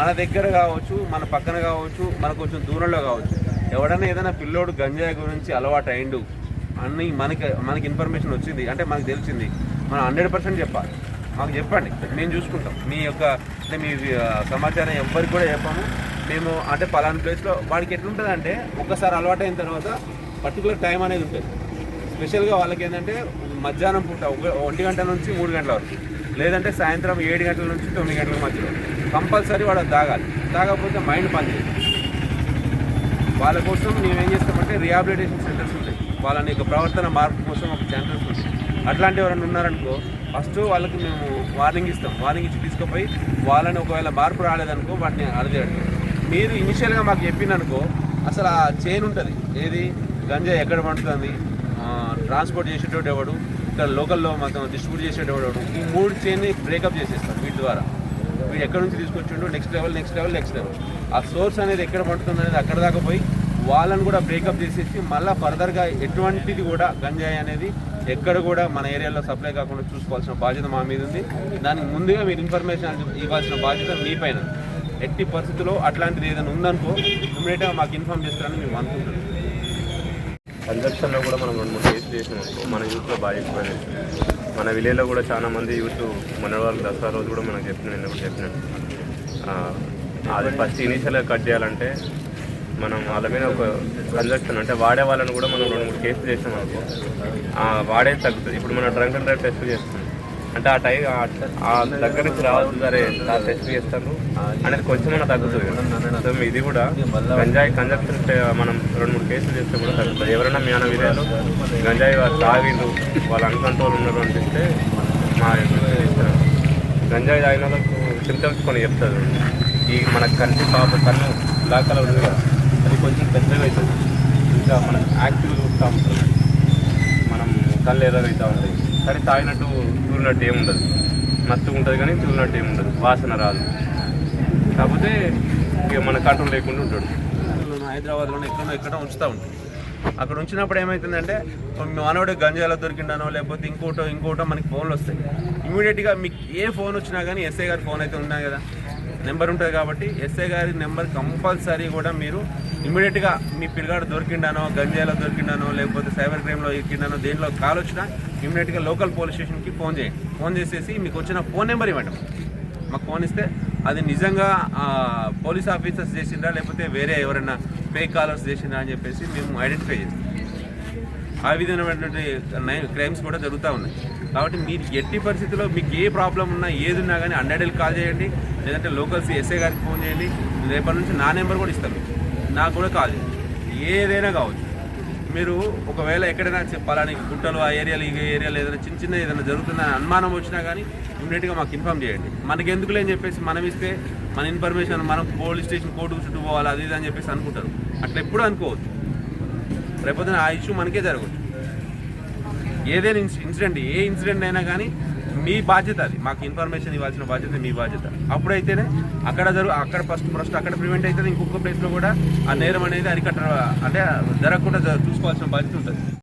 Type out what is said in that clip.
మన దగ్గర కావచ్చు మన పక్కన కావచ్చు మన కొంచెం దూరంలో కావచ్చు. ఎవడైనా ఏదైనా పిల్లోడు గంజాయి గురించి అలవాటు అయిండు అన్ని మనకి మనకి ఇన్ఫర్మేషన్ వచ్చింది అంటే మనకు తెలిసింది మనం హండ్రెడ్ పర్సెంట్ చెప్పాలి. మాకు చెప్పండి మేము చూసుకుంటాం. మీ యొక్క అంటే మీ సమాచారం ఎవ్వరికి కూడా చెప్పాము. మేము అంటే పలానా ప్లేస్లో వాడికి ఎట్లుంటుంది అంటే ఒక్కసారి అలవాటు అయిన తర్వాత పర్టికులర్ టైం అనేది ఉంటుంది. స్పెషల్గా వాళ్ళకి ఏంటంటే మధ్యాహ్నం పూట ఒక ఒంటి గంట నుంచి మూడు గంటల వరకు. లేదంటే సాయంత్రం ఏడు గంటల నుంచి తొమ్మిది గంటల మధ్యలో. కంపల్సరీ వాడు తాగాలి. తాగకపోతే మైండ్ పనిచేయదు. వాళ్ళ కోసం మేము ఏం చేస్తామంటే రిహాబిలిటేషన్ సెంటర్స్ ఉంటాయి. వాళ్ళని యొక్క ప్రవర్తన మార్పు కోసం ఒక సెంటర్స్ ఉంటాయి. అట్లాంటి ఎవరైనా ఉన్నారనుకో ఫస్ట్ వాళ్ళకి మేము వార్నింగ్ ఇస్తాం. వార్నింగ్ ఇచ్చి తీసుకుపోయి వాళ్ళని ఒకవేళ మార్పు రాలేదనుకో వాటిని అడదేయండి మీరు ఇనిషియల్గా మాకు చెప్పిననుకో అసలు ఆ చైన్ ఉంటుంది. ఏది? గంజా ఎక్కడ పండుతుంది? ట్రాన్స్పోర్ట్ చేసేటోడు ఎవడు? ఇక్కడ లోకల్లో మాకు డిస్ట్రిబ్యూట్ చేసేటోడు ఈ మూడు చైన్ని బ్రేకప్ చేసేస్తాం వీటి ద్వారా. వీడు ఎక్కడి నుంచి తీసుకొచ్చిండు? Next level next level next level ఆ సోర్స్ అనేది ఎక్కడ పడుతుంది అనేది అక్కడ దాకా పోయి వాళ్ళని కూడా బ్రేకప్ చేసేసి మళ్ళీ ఫర్దర్గా ఎటువంటిది కూడా గంజాయి అనేది ఎక్కడ కూడా మన ఏరియాలో సప్లై కాకుండా చూసుకోవాల్సిన బాధ్యత మా మీద ఉంది. దానికి ముందుగా మీరు ఇన్ఫర్మేషన్ ఇవ్వాల్సిన బాధ్యత మీ పైన. ఎట్టి పరిస్థితుల్లో అట్లాంటిది ఏదైనా ఉందనుకో ఇమ్మీడియట్గా మాకు ఇన్ఫార్మ్ చేస్తారని మేము అనుకుంటున్నాం. కన్జప్షన్లో కూడా మనం రెండు మూడు కేసులు చేసినాం మన యూత్లో బాగా ఎక్కువైనాయి మన విలేజ్లో కూడా చాలా మంది యూత్ మన వాళ్ళు దసరా రోజు కూడా మనకు చెప్పిన నిన్న కూడా చెప్పినాను అది ఫస్ట్ ఇనీషియల్గా కట్ చేయాలంటే మనం వాళ్ళ మీద ఒక కన్జక్షన్ అంటే వాడే వాళ్ళని కూడా మనం రెండు మూడు కేసులు చేసినాం అనుకో వాడే తగ్గుతుంది. ఇప్పుడు మనం డ్రంక్ అండ్ డ్రైవ్ టెస్ట్ చేస్తాం అంటే ఆ టైం ఆ దగ్గర నుంచి రావచ్చు సరే టెస్ట్ చేస్తారు. అనేది కొంచెం తగ్గుతుంది కదా. సో ఇది కూడా గంజాయి కన్జప్షన్ మనం రెండు మూడు కేసులు చేస్తే కూడా తగ్గుతుంది. ఎవరైనా మీ అన్న విలేజ్లో గంజాయి తాగిండు వాళ్ళు అన్కంట్రోల్ ఉన్నారు అనిపిస్తే మా గంజాయి తాగిన వాళ్ళకు సిమ్టమ్స్ కొన్ని చెప్తారు. ఈ మన కంటి పాప కన్ను బ్లాక్ కలర్ ఉంది కదా అది కొంచెం పెద్దగా అవుతుంది. ఇంకా మనం యాక్టివ్గా చూస్తూ ఉంటాం. మనం కళ్ళు ఎర్రగైతూ ఉంటాయి. కానీ తాగినట్టు చూరినట్టు ఏముండదు. మత్తుగా ఉంటుంది కానీ చూరినట్టు ఏముండదు. వాసన రాదు. కాకపోతే ఇక మన కంట్రోల్ లేకుండా ఉంటాడు. హైదరాబాద్లోనే ఎక్కడో ఎక్కడో ఉంచుతూ ఉంటాం. అక్కడ ఉంచినప్పుడు ఏమవుతుందంటే మానవుడు గంజాలో దొరికిండానో లేకపోతే ఇంకోటో ఇంకోటో మనకి ఫోన్లు వస్తాయి. ఇమీడియట్గా మీకు ఏ ఫోన్ వచ్చినా కానీ ఎస్ఐ గారి ఫోన్ అయితే ఉన్నాయి కదా? నెంబర్ ఉంటుంది కాబట్టి ఎస్ఐ గారి నెంబర్ కంపల్సరీ కూడా మీరు ఇమీడియట్గా మీ పిల్లగాడు దొరికిండానో గంజాలో దొరికిండానో లేకపోతే సైబర్ క్రైమ్లో ఎక్కిండానో దేంట్లో కాల్ వచ్చినా ఇమీడియట్గా లోకల్ పోలీస్ స్టేషన్కి ఫోన్ చేయండి. ఫోన్ చేసేసి మీకు వచ్చిన ఫోన్ నెంబర్ ఇవ్వండి. మాకు ఫోన్ ఇస్తే అది నిజంగా పోలీస్ ఆఫీసర్స్ చేసిండ్రా లేకపోతే వేరే ఎవరైనా ఫేక్ కాలర్స్ చేసిండ్రా అని చెప్పేసి మేము ఐడెంటిఫై చేస్తాం. ఆ విధమైనటువంటి క్రైమ్స్ కూడా జరుగుతూ ఉన్నాయి. కాబట్టి మీరు ఎట్టి పరిస్థితుల్లో మీకు ఏ ప్రాబ్లం ఉన్నా ఏది ఉన్నా కానీ హండ్రెడ్కి కాల్ చేయండి. లేదంటే లోకల్స్ ఎస్ఏ గారికి ఫోన్ చేయండి. రేపటి నుంచి నా నెంబర్ కూడా ఇస్తాను నాకు కూడా కాల్ చేయండి. ఏదైనా కావచ్చు. మీరు ఒకవేళ ఎక్కడైనా చెప్పాలని గుట్టలు ఆ ఏరియాలో ఈ ఏరియాలో ఏదైనా చిన్న చిన్న ఏదైనా జరుగుతుందని అనుమానం వచ్చినా కానీ ఇమ్మీడియట్గా మాకు ఇన్ఫామ్ చేయండి. మనకి ఎందుకులే అని చెప్పేసి మనం ఇస్తే మన ఇన్ఫర్మేషన్ మనం పోలీస్ స్టేషన్ కోర్టు చుట్టూ పోవాలి అది ఇది అని చెప్పేసి అనుకుంటారు. అట్లా ఎప్పుడు అనుకోవద్దు. రేపొద్దున ఆ ఇష్యూ మనకే జరగవచ్చు. ఏదైనా ఇన్సిడెంట్ ఏ ఇన్సిడెంట్ అయినా కానీ మీ బాధ్యత అది. మాకు ఇన్ఫర్మేషన్ ఇవ్వాల్సిన బాధ్యత మీ బాధ్యత. అప్పుడైతేనే అక్కడ జరుగు అక్కడ ఫస్ట్ ఫస్ట్ అక్కడ ప్రివెంట్ అవుతుంది ఇంకొక ప్లేస్లో కూడా ఆ నేరం అనేది అరికట్ట అంటే జరగకుండా జ- చూసుకోవాల్సిన బాధ్యత ఉంటుంది.